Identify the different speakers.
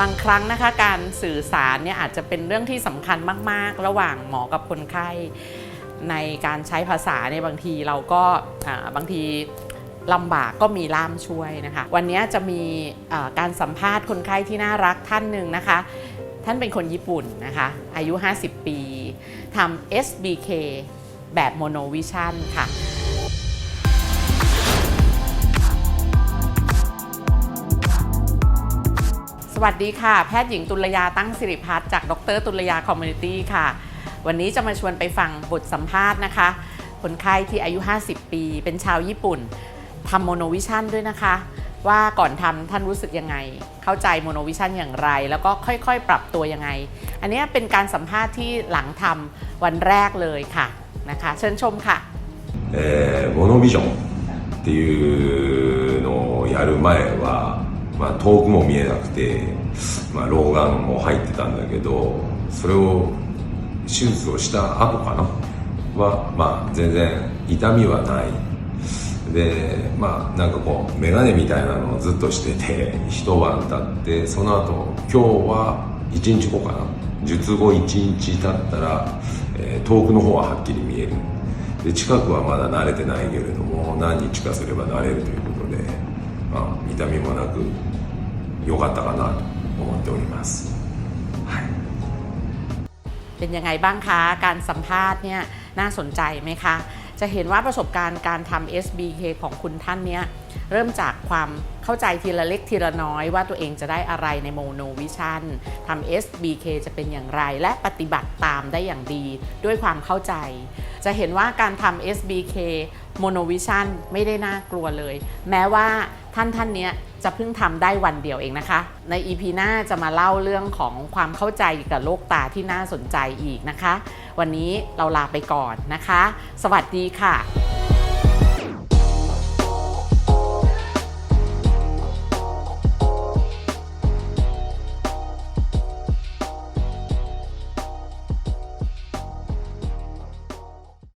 Speaker 1: บางครั้งนะคะการสื่อสารเนี่ยอาจจะเป็นเรื่องที่สำคัญมาก ๆ ระหว่างหมอกับคนไข้ ในการใช้ภาษาในยบางทีเราก็บางทีลำบากก็มีล่ามช่วยนะคะ วันนี้จะมีอ่าการสัมภาษณ์คนไข้ที่น่ารักท่านหนึ่งนะคะ ท่านเป็นคนญี่ปุ่นนะคะ อายุ 50 ปีทำ SBK แบบโมโนวิชั่นค่ะ วัสดีค่ะ แพทย์หญิงตุลยาตั้งสิริพัฒน์จากดรตุลยาคอมมูนิตี้ค่ะ วันนี้จะมาชวนไปฟังบทสัมภาษณ์นะคะ คนไข้ที่อายุ 50 ปี เป็นชาวญี่ปุ่นทำโมโนวิชั่นด้วยนะคะ ว่าก่อนทำท่านรู้สึกยังไง เข้าใจโมโนวิชั่นอย่างไร แล้วก็ค่อยๆ ปรับตัวยังไง อันนี้เป็นการสัมภาษณ์ที่หลังทำวันแรกเลยค่ะนะคะ เชิญชมค่ะ
Speaker 2: えーモノビジョンっていうのをやる前は、 まあ、遠くも見えなくて、まあ、老眼も入ってたんだけどそれを手術をした後かな？は、まあ、全然痛みはない。でまあなんかこう眼鏡みたいなのをずっとしてて一晩経ってその後今日は1日後かな？術後1日経ったら、えー遠くの方ははっきり見える。で近くはまだ慣れてないけれども何日かすれば慣れるということ、まあ、痛みもなく良かったかなと思っております、はい
Speaker 1: เป็นยังไงบ้างคะ การสัมภาษณ์เนี่ยน่าสนใจไหมคะ จะเห็นว่าประสบการณ์การทำ SBK ของคุณท่านเนี้ย เริ่มจากความเข้าใจทีละเล็กทีละน้อยว่าตัวเองจะได้อะไรในโมโนวิชั่นทำ SBK จะเป็นอย่างไร และปฏิบัติตามได้อย่างดีด้วยความเข้าใจ จะเห็นว่าการทำ SBK โมโนวิชั่นไม่ได้น่ากลัวเลย แม้ว่าท่านท่านเนี้ยจะเพิ่งทำได้วันเดียวเองนะคะ ใน EP หน้าจะมาเล่าเรื่องของความเข้าใจกับโรคตาที่น่าสนใจอีกนะคะ วันนี้เราลาไปก่อนนะคะ สวัสดีค่ะ